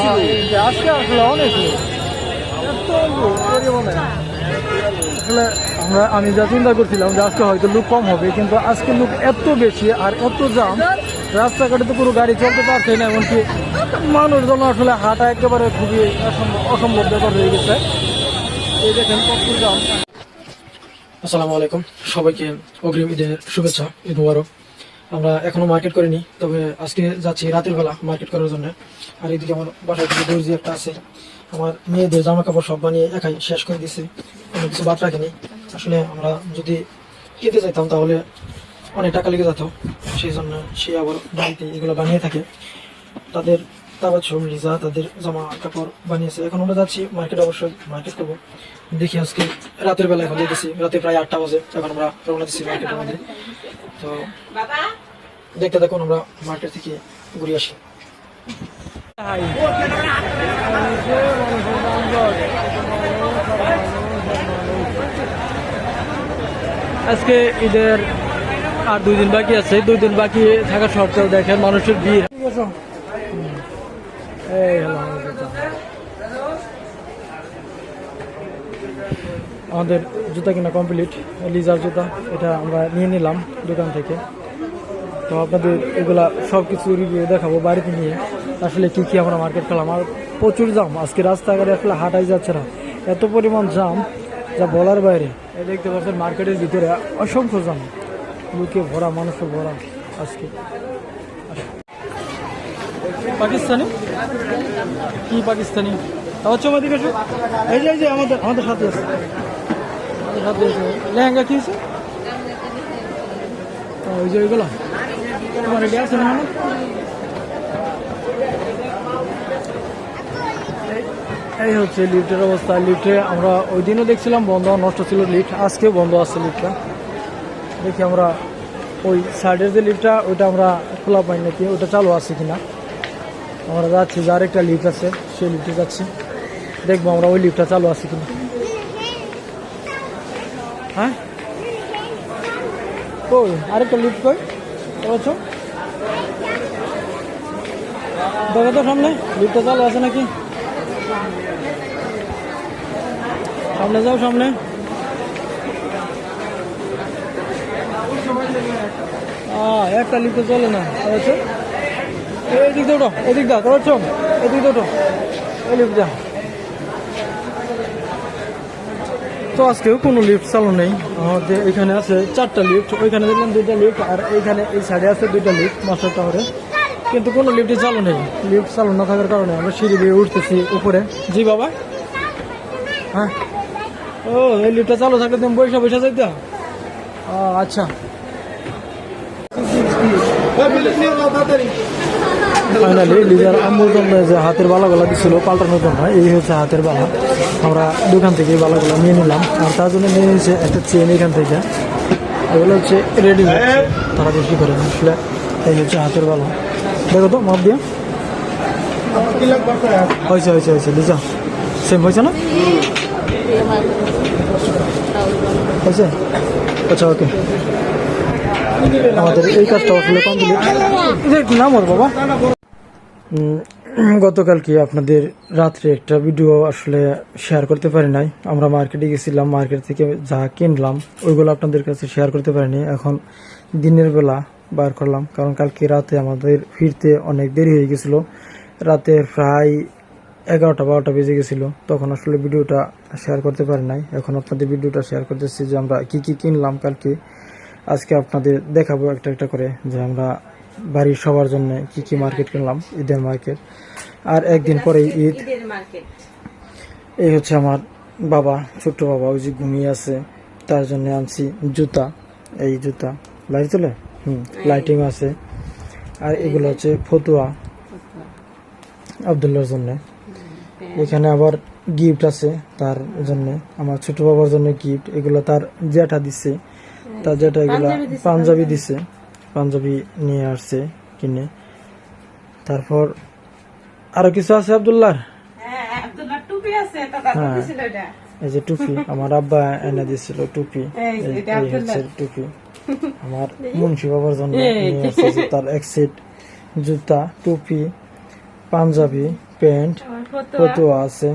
আজকে আসলে আমরা, আমি যা চিন্তা করছিলাম যে আজকে হয়তো লোক কম হবে, কিন্তু আজকে লোক এত বেশি আর এত জাম রাস্তাঘাটে তো পুরো গাড়ি চলতে পারছে না, এমনকি মানুষজন আসলে হাঁটা একেবারে খুবই অসম্ভব- ব্যাপার হয়ে গেছে। এই দেখেন কত জাম আসসালামু আলাইকুম। সবাইকে অগ্রিম ঈদের শুভেচ্ছা ঈদ আমরা এখনও মার্কেট করিনি, তবে আজকে যাচ্ছি রাতের বেলা মার্কেট করার জন্য। আর এদিকে আমার বাসায় কিছু দর্জি একটা আছে। আমার মেয়েদের জামা কাপড় সব বানিয়ে একাই শেষ করে দিছে কোনো কিছু বাদ রাখিনি। আসলে আমরা যদি খেতে যাইতাম তাহলে অনেক টাকা লেগে যেত, সেই জন্য সে আবার বাড়িতে এগুলো বানিয়ে থাকে। তাদের তাবাচ্ছুম লিজা তাদের জামা কাপড় বানিয়েছে। এখন আমরা যাচ্ছি মার্কেট অবশ্যই মার্কেট করব। দেখি আজকে রাতের বেলা এখন যেতেছি রাতে প্রায় আটটা বাজে, এখন আমরা রওনা দিচ্ছি মার্কেটের মধ্যে। তো দেখতে দেখুন আমরা মার্কেট থেকে ঘুরে আসি। আজকে ঈদের আর দুই দিন বাকি আছে। দুই দিন বাকি থাকা সত্ত্বেও দেখেন মানুষের ভিড়। এই হলো আমাদের জুতা। কিনা কমপ্লিট লিজার জুতা, এটা আমরা নিয়ে নিলাম দোকান থেকে। তো আপনাদের এগুলা সব কিছু রিভিউ দেখাবো বাড়িতে নিয়ে, আসলে কি কি আমরা মার্কেট করলাম। আর প্রচুর জাম, আজকে রাস্তাঘাটে আসলে হাঁটাই যাচ্ছে না। এত পরিমাণ জাম, যা বলার বাইরে। এই দেখতে পাচ্ছেন মার্কেটের ভিতরে অসংখ্য জাম। লোকে ভরা মানুষের ভরা আজকে। পাকিস্তানি? কি পাকিস্তানি? এই যে এই যে, আমাদের আমাদের সাথে আছে। লেহেঙ্গা কি আছে ওই যে ওইগুলো। তোমার রেডি আছে না এই- এই হচ্ছে লিফটের অবস্থা। লিফটে আমরা ওই দিনও দেখছিলাম বন্ধ, নষ্ট ছিল লিফট। আজকেও বন্ধ আছে লিফটটা। দেখি আমরা ওই সাইডের যে লিফটটা, ওইটা আমরা খোলা পাই নাকি ওটা চালু আছে কিনা। আমরা যাচ্ছি যার একটা লিফট আছে, সেই লিফটে যাচ্ছি। দেখব আমরা ওই লিফটটা চালু আছে কিনা। হ্যাঁ? কই? আরেকটা লিফট কই? বলছো? দেখো তো সামনে লিফটটা চালু আছে নাকি? সামনে যাও, সামনে। একটা লিফটে চলে না বুঝছ এদিক দুটো এদিক দা করছ এদিক দুটো এই লিফট যা তো আজকেও কোনো লিফট চালু নেই। আমাদের এখানে আছে চারটা লিফট ওইখানে দেখলাম দুইটা লিফট আর এইখানে এই সাইডে আছে দুইটা লিফট মাস্টার টাওয়ারে কিন্তু কোনো লিফটই চালু নেই। লিফট চালু না থাকার কারণে আমরা সিঁড়ি দিয়ে উঠতেছি উপরে। জি বাবা। হ্যাঁ? ও এই লিফটটা চালু থাকলে তুমি বৈশা বৈশা যাইতে? আচ্ছা। ফাইনালি লিজার আম্মুর জন্য যে হাতের বালাগুলা দিছিল, পাল্টানোর জন্য, এই হচ্ছে হাতের বালা। আমরা দোকান থেকে বালাগুলো নিয়ে নিলাম। আর তার জন্য নিয়ে নিয়েছে একটা চেন এখান থেকে। এগুলো হচ্ছে রেডিমেড তারা বেশি করে। আসলে এই হচ্ছে হাতের বালা। দেখো তো, মাপ দিয়ে। হয়েছে হয়েছে হয়েছে লিজা সেম হয়েছে না? হয়েছে? আচ্ছা ওকে আমাদের এই কাজটা আসলে কমপ্লিট নাম ওর বাবা। গতকালকে আপনাদের রাত্রে একটা ভিডিও আসলে শেয়ার করতে পারি নাই? আমরা মার্কেটে গেছিলাম মার্কেট থেকে যা কিনলাম, ওইগুলো আপনাদের কাছে শেয়ার করতে পারিনি। এখন দিনের বেলা বার করলাম, কারণ কালকে রাতে আমাদের ফিরতে অনেক দেরি হয়ে গেছিল। রাতে প্রায় এগারোটা বারোটা বেজে গেছিল। তখন আসলে ভিডিওটা শেয়ার করতে পারি নাই। এখন আপনাদের ভিডিওটা শেয়ার করতেছি যে আমরা কি কি কিনলাম কালকে। আজকে আপনাদের দেখাবো একটা একটা করে যে আমরা বাড়ির সবার জন্য কি কি মার্কেট কিনলাম? ঈদের মার্কেট আর একদিন পরে ঈদ। এই হচ্ছে আমার বাবা ছোট্ট বাবা ওই যে ঘুমিয়ে আছে। তার জন্য আনছি জুতা। এই জুতা। লাইট চলে হুম লাইটিং আছে। আর এগুলো হচ্ছে ফতুয়া। আবদুল্লার জন্য। এখানে আবার গিফট আছে তার জন্য। আমার ছোট বাবার জন্য গিফট এগুলো তার জ্যাঠা দিছে। তার জ্যাঠা এগুলো পাঞ্জাবি দিছে। পাঞ্জাবি নিয়ে আসছে কিনে। তারপর আরও কিছু আছে আবদুল্লাহ হ্যাঁ, হ্যাঁ। এই যে টুপি আমার আব্বা এনে দিছিল টুপি। টুপি। আমার মুন্সি বাবার জন্য তার এক সেট জুতা টুপি পাঞ্জাবি প্যান্ট। ফতুয়া। আছে।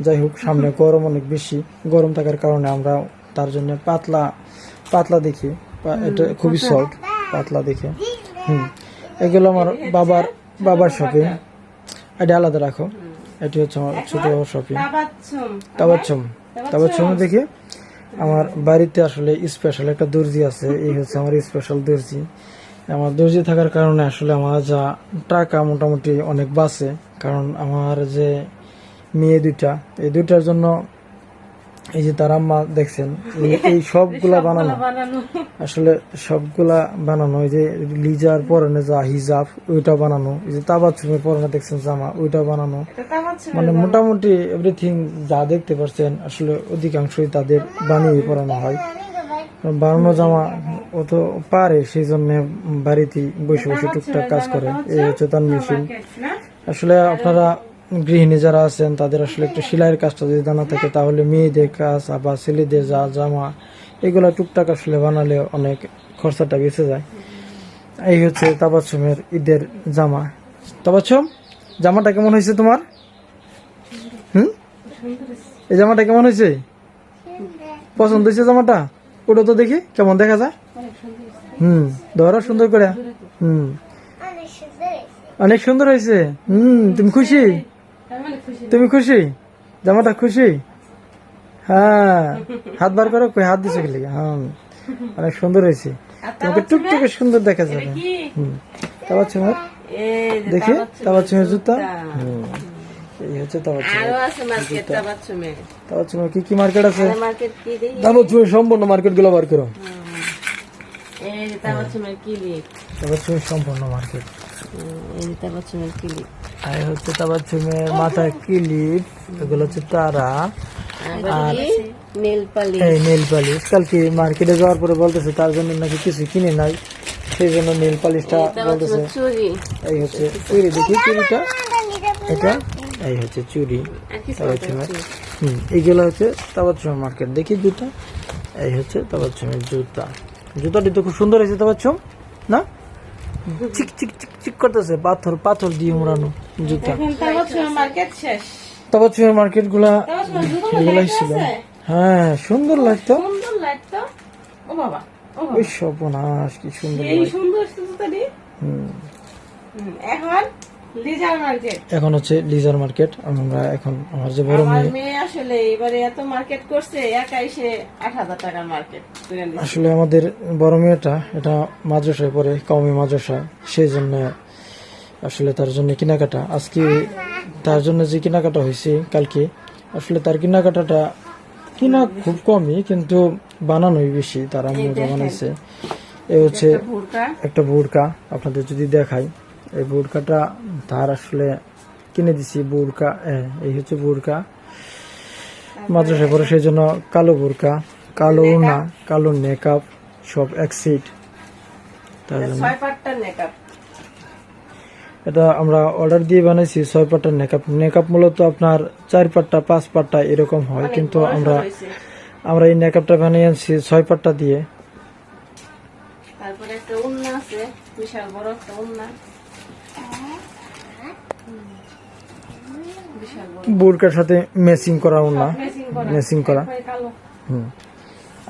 যাই হোক সামনে গরম অনেক বেশি। গরম থাকার কারণে আমরা তার জন্য পাতলা পাতলা দেখি। এটা খুবই সফট পাতলা দেখে। হুম। এগুলো আমার বাবার বাবার শপিং এটা আলাদা রাখো। এটি হচ্ছে আমার ছোট শপিং তাবাচ্ছুম। তাবাচ্ছম। তাবাচ্ছম দেখে আমার বাড়িতে আসলে স্পেশাল একটা দর্জি আছে। এই হচ্ছে আমার স্পেশাল দর্জি। আমার দর্জি থাকার কারণে আসলে আমার যা টাকা মোটামুটি অনেক বাঁচে। কারণ আমার যে মেয়ে দুইটা, এই দুইটার জন্য এই যে তার আম্মা দেখছেন এই- সবগুলা বানানো। আসলে সবগুলা বানানো এই যে লিজার পরনে যা হিজাব ওইটা বানানো। এই যে তাবাচ্ছুমের পরনে দেখছেন জামা ওইটা বানানো। মানে মোটামুটি এভরিথিং যা দেখতে পাচ্ছেন আসলে অধিকাংশই তাদের বানিয়ে পরানো হয়। বানানো জামা ও তো পারে সেই জন্য বাড়িতে বসে বসে টুকটাক কাজ করে। এই হচ্ছে তার মেশিন আসলে আপনারা গৃহিণী যারা আছেন, তাদের আসলে একটু সেলাইয়ের কাজটা যদি জানা থাকে, তাহলে মেয়েদের কাজ, আবার ছেলেদের যা জামা, এগুলো টুকটাক আসলে বানালে অনেক খরচাটা বেঁচে যায়। এই হচ্ছে তাবাচ্ছমের ঈদের জামা। তাবাচ্ছম, জামাটা কেমন হয়েছে তোমার? হুম? এই জামাটা কেমন হয়েছে? পছন্দ হয়েছে জামাটা? ওটা তো দেখি, কেমন দেখা যায়? হুম, ধরো সুন্দর করে। হুম। অনেক সুন্দর হয়েছে। হুম, তুমি খুশি। তুমি খুশি? জামাটা খুশি? হ্যাঁ। হাত বার করো কই হাত দিছো খেলে হ্যাঁ। অনেক সুন্দর হয়েছে। তোমাকে টুকটুকে সুন্দর দেখা যাবে। এই যে দেখি তারপর তোমার জুতা। এই হচ্ছে মার্কেট তাবাচ্ছুমে। তারপর তোমার কি কি মার্কেট আছে? তারপর তুমি সম্পূর্ণ মার্কেটগুলো বার করো। তারপর তুমি সম্পূর্ণ মার্কেট। যে তাবাচ্ছুমের কিলিপ। আর হচ্ছে তারপর তুমি মাথার ক্লিপ এগুলো হচ্ছে তারা? নেল এই নেল পালিশ। কালকে মার্কেটে যাওয়ার পরে বলতেছে তার জন্য নাকি কিছু কিনে নাই। সেই জন্য নেল পালিশটা বলতেছে এই হচ্ছে চুড়ি। দেখি চুড়িটা। এটা? এই হচ্ছে আর কিছু তাবাচ্ছুমের হুম এইগুলো হচ্ছে তাবাচ্ছুমের মার্কেট। দেখি জুতা এই হচ্ছে তাবাচ্ছুমের জুতা। জুতাটি তো খুব সুন্দর হয়েছে তাবাচ্ছুম না? চিক চিক চিক চিক করতেছে। পাথর পাথর দিয়ে মোড়ানো জুতা। মার্কেটগুলা এগুলাই ছিল। হ্যাঁ সুন্দর লাগতো। সুন্দর লাগতো। ও বাবা, ওই সর্বনাশ কি সুন্দর এই সুন্দর জুতোটি। হুম। হুম, এখন এখন হচ্ছে লিজার মার্কেট আমরা এখন আমার যে বড় মেয়ে। আসলে এবারে এত মার্কেট করছে একাই সে আট হাজার টাকার মার্কেট আসলে আমাদের বড় মেয়েটা এটা মাদ্রাসায় পড়ে কমই মাদ্রাসা সেই জন্য আসলে তার জন্য কেনাকাটা। আজকে তার জন্য যে কেনাকাটা হয়েছে কালকে আসলে তার কেনাকাটাটা কিনা খুব কমই কিন্তু বানানোই বেশি। তার আম্মু বানাইছে এ হচ্ছে একটা বোরকা আপনাদের যদি দেখাই এই বোরকাটা তার আসলে কিনে দিছি বোরকা এ, এই হচ্ছে বোরকা মাদ্রাসায় পরে সেই জন্য কালো বোরকা কালো উনা কালো মেকআপ সব এক সিট। তার জন্য। এটা আমরা অর্ডার দিয়ে বানাইছি ছয় পাট্টার মেকআপ মেকআপ মূলত আপনার চার পাট্টা পাঁচ পাট্টা এরকম হয় কিন্তু আমরা আমরা এই মেকআপটা বানিয়ে আনছি ছয় পাট্টা দিয়ে। তারপরে একটা উন্না আছে বিশাল বড় একটা উন্না। বোরকার সাথে ম্যাচিং করা উনা মেসিং করা। হুম।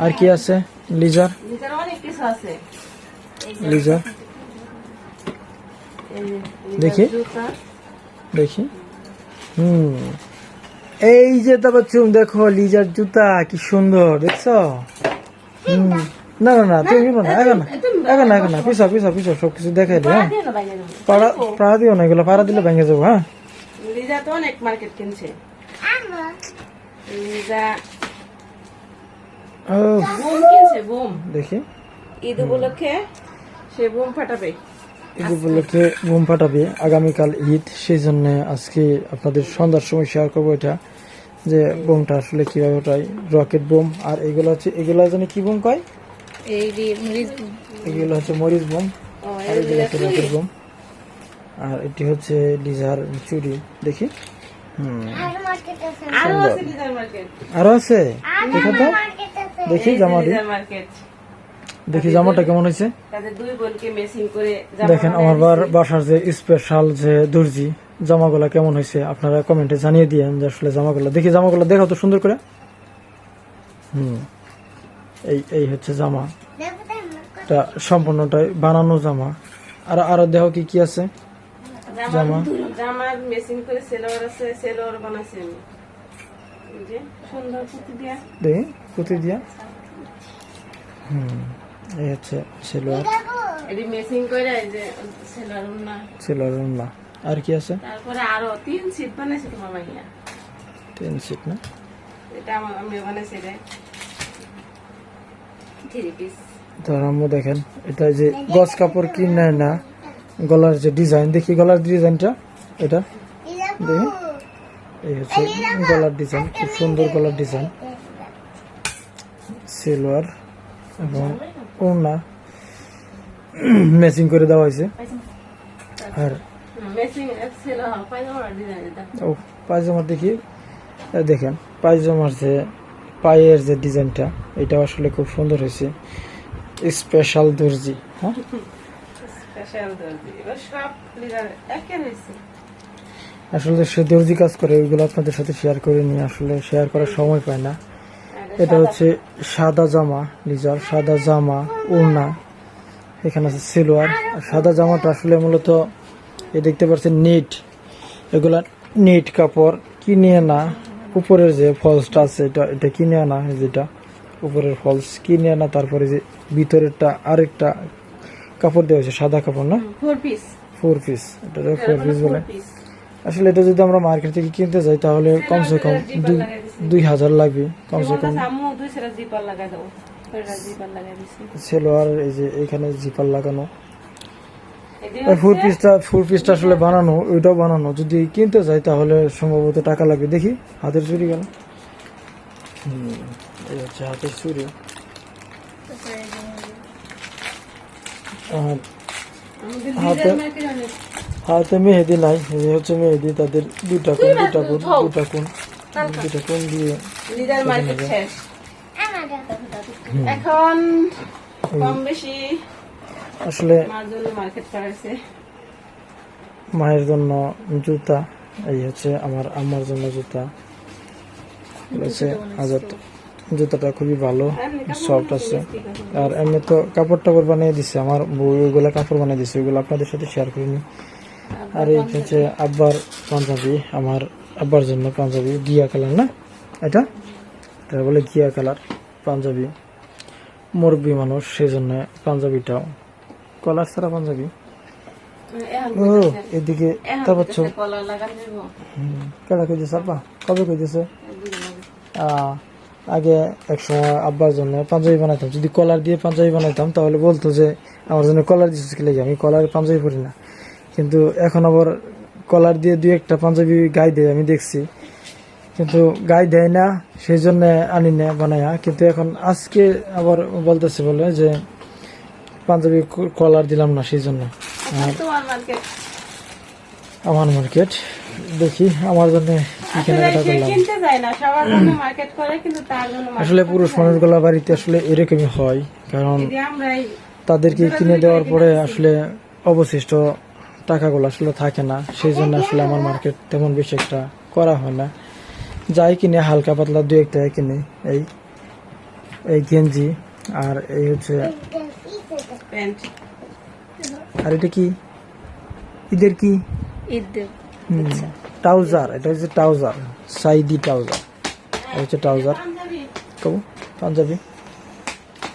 আর কি আছে? লিজার? ভিতরে অনেক কিছু আছে। লিজার? দেখি। দেখি। হুম। এই যে তারপর চুম দেখো লিজার জুতা কি সুন্দর দেখছ? হুম। না। না না তুমি না এখন না। এখন না এখন না পিছা পিছা পিছা সবকিছু দেখাই দিও হ্যাঁ বাইরে যাব। পাড়া পাড়া দিও না এগুলো পাড়া দিলে ভেঙে যাব হ্যাঁ। লিজা তো অনেক মার্কেট কিনছে। লিজা। ও বোম কিনছে বোম। দেখি। ঈদ উপলক্ষে সে বোম ফাটাবে। ঈদ উপলক্ষে বোম ফাটাবে আগামীকাল ঈদ সেই জন্য আজকে আপনাদের সন্ধ্যার সময় শেয়ার করব এটা যে বোমটা আসলে কীভাবে ওটাই রকেট বোম আর এগুলো হচ্ছে এগুলো জানি কি বোম কয়? এই যে মরিচ এগুলো হচ্ছে মরিচ বোম আর এগুলো হচ্ছে রকেট বোম আর এটি হচ্ছে লিজার চুরি দেখি। হুম। আরও আছে। লিজার মার্কেট আরও আছে? তো। দেখি জামাটি দেখি জামাটা কেমন হয়েছে। জামা দেখেন আমার বাসার যে স্পেশাল যে দর্জি জামাগুলা কেমন হয়েছে আপনারা কমেন্টে জানিয়ে দিয়েন যে আসলে জামাগুলো দেখি জামাগুলো দেখাও তো সুন্দর করে। হুম। এই এই হচ্ছে জামা। এটা সম্পূর্ণটাই বানানো জামা। আর আরও দেহ কি কি আছে? জামা। জামার মেশিন করে সেলোয়ার আছে সেলোয়ার বানাইছি আমি। সুন্দর পুঁতি দিয়া। দেখি পুঁতি দিয়া। হুম। এই হচ্ছে সেলোয়ার এটি মেশিন করে এই যে সেলোয়ার উন্না। সেলোয়ার উন্না। আর কি আছে? তারপরে আরও তিন সিট বানাইছি তোমার মাইয়া। তিন সিট না? এটা আমি বানাইছি রে। থ্রি পিস তো আম্মু দেখেন এটা যে গস কাপড় কিনে না গলার যে ডিজাইন দেখি গলার ডিজাইনটা এটা? দেখি। এই হচ্ছে গলার ডিজাইন খুব সুন্দর গলার ডিজাইন সিলভার এবং ওড়না ম্যাচিং করে দেওয়া হয়েছে। আর এটা। ও পায়জামার দেখি। দেখেন পায়জামার যে পায়ের যে ডিজাইনটা এটা আসলে খুব সুন্দর হয়েছে। স্পেশাল দর্জি হ্যাঁ? আসলে সে দর্জি কাজ করে ওইগুলো আপনাদের সাথে শেয়ার করে নিয়ে আসলে শেয়ার করার সময় পায় না। এটা হচ্ছে সাদা জামা লিজার সাদা জামা ওড়না এখানে আছে সিলোয়ার আর সাদা জামাটা আসলে মূলত এ দেখতে পাচ্ছেন নেট এগুলা নেট কাপড় কিনে আনা উপরের যে ফলসটা আছে এটা এটা কিনে আনা যেটা উপরের ফলস কিনে আনা তারপরে যে ভিতরেরটা আরেকটা কাপড় দেওয়া হয়েছে সাদা কাপড় না? ফোর পিস ফোর পিস এটা ফোর পিস বলে। আসলে এটা যদি আমরা মার্কেট থেকে কিনতে যাই তাহলে কমসে কম দুই দুই হাজার লাগবে কমসে কম। সেলোয়ার এই যে এখানে জিপার লাগানো। ফুল পিসটা ফুল পিসটা আসলে বানানো ওইটাও বানানো। যদি কিনতে যাই তাহলে সম্ভবত টাকা লাগবে। দেখি হাতের চুরি গেল এই হচ্ছে হাতের চুরি। আর হাতে হাতে মেহেদি নাই এই হচ্ছে মেহেদি তাদের দুটা কোন দুটা কোন দুটা কোন। দুটা কোন দিয়ে লিডার মার্কেট শেষ। এখন কম বেশি আসলে মার্কেট করাইছে মায়ের জন্য জুতা এই হচ্ছে আমার আমার জন্য জুতা। হচ্ছে জুতাটা খুবই ভালো সফট আছে। আর এমনি তো কাপড় টাপড় বানিয়ে দিছে আমার বউ ওইগুলা কাপড় বানিয়ে দিছে ওইগুলো আপনাদের সাথে শেয়ার করিনি। আর এই হচ্ছে আব্বার পাঞ্জাবি আমার আব্বার জন্য পাঞ্জাবি গিয়া কালার না? এটা? এটা বলে গিয়া কালার পাঞ্জাবি। মুরব্বী মানুষ সেই জন্য পাঞ্জাবিটাও। কলার ছাড়া পাঞ্জাবি? ও এদিকে লাগান দেবো। কেডা কইতেছে আব্বা? কবে কইতেছে? আগে এক সময় আব্বার জন্য পাঞ্জাবি বানাইতাম। যদি কলার দিয়ে পাঞ্জাবি বানাইতাম তাহলে বলতো যে আমার জন্য কলার দিচ্ছিস কি লেগে? আমি কলার পাঞ্জাবি পরি না। কিন্তু এখন আবার কলার দিয়ে দুই একটা পাঞ্জাবি গায়ে দেয় আমি দেখছি। কিন্তু গায়ে দেয় না সেই জন্য আনি না বানাইয়া কিন্তু এখন আজকে আবার বলতেছে বলে যে পাঞ্জাবি কলার দিলাম না সেই জন্য আমার মার্কেট দেখি আমার জন্য আসলে পুরুষ মানুষগুলা বাড়িতে আসলে এরকমই হয় কারণ তাদেরকে কিনে দেওয়ার পরে আসলে অবশিষ্ট টাকাগুলো আসলে থাকে না। সেই জন্য আসলে আমার মার্কেট তেমন বেশি একটা করা হয় না। যাই কিনে হালকা পাতলা দু একটা কিনে। এই এই গেঞ্জি আর এই হচ্ছে আর এটা কি? ঈদের কি? ট্রাউজার। এটা হচ্ছে ট্রাউজার সাইদি ট্রাউজার। এটা হচ্ছে ট্রাউজার। কবু পাঞ্জাবি?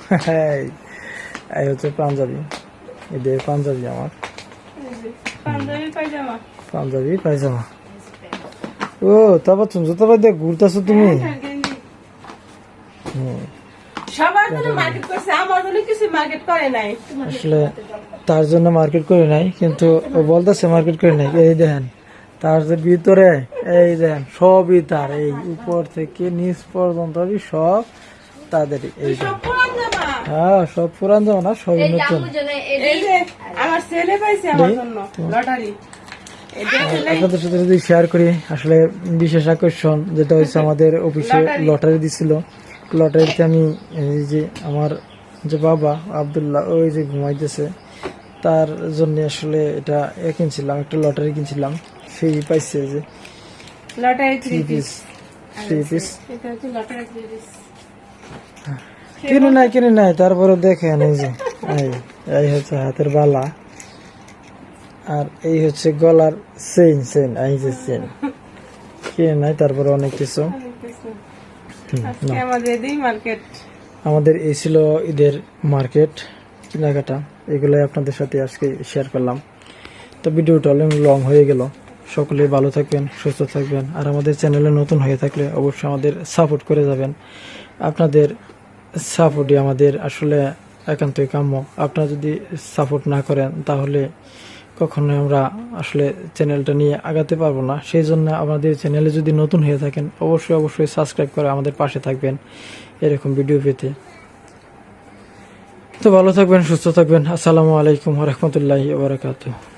এই হচ্ছে পাঞ্জাবি। এদের পাঞ্জাবি আমার। পাঞ্জাবি পায়জামা। ও তারপর তুমি জুতো পাই দিয়ে ঘুরতেছো তুমি? মার্কেট করে নাই। আসলে তার জন্য মার্কেট করে নাই কিন্তু ও বলতেছে মার্কেট করে নাই। এই দেখেন তার যে ভিতরে এই দেখেন সবই তার এই উপর থেকে নিচ পর্যন্ত সব তাদের এই দেখেন। সব পুরান জামা হ্যাঁ সব পুরান জামা না সবই নতুন এই আমার ছেলে পাইছে আমার জন্য লটারি। আপনাদের সাথে যদি শেয়ার করি আসলে বিশেষ আকর্ষণ যেটা হচ্ছে আমাদের অফিসে লটারি। দিছিল। লটারিতে আমি এই যে আমার যে বাবা আবদুল্লাহ ওই যে ঘুমাইতেছে তার জন্য আসলে এটা এ কিনছিলাম একটা লটারি কিনছিলাম। সেই পাইছে যে। Lottery three three piece piece three piece এটা হচ্ছে লটারি থ্রি পিস কিনে নাই কিনে নাই তারপরে দেখেন এই যে এই হচ্ছে হাতের বালা। আর এই হচ্ছে গলার চেইন চেইন এই যে চেইন। কিনে নাই তারপরে অনেক কিছু। আমাদের এই ছিল ঈদের মার্কেট কেনাকাটা। এগুলোই আপনাদের সাথে আজকে শেয়ার করলাম। তো ভিডিওটা অনেক লং হয়ে গেল। সকলেই ভালো থাকবেন সুস্থ থাকবেন। আর আমাদের চ্যানেলে নতুন হয়ে থাকলে অবশ্যই আমাদের সাপোর্ট করে যাবেন। আপনাদের সাপোর্টই আমাদের আসলে একান্তই কাম্য। আপনারা যদি সাপোর্ট না করেন, তাহলে কখনোই আমরা আসলে চ্যানেলটা নিয়ে আগাতে পারব না। সেই জন্য আমাদের চ্যানেলে যদি নতুন হয়ে থাকেন, অবশ্যই অবশ্যই সাবস্ক্রাইব করে আমাদের পাশে থাকবেন এরকম ভিডিও পেতে। তো ভালো থাকবেন, সুস্থ থাকবেন। আসসালামু আলাইকুম রহমতুল্লাহি ওবরাকাতুহ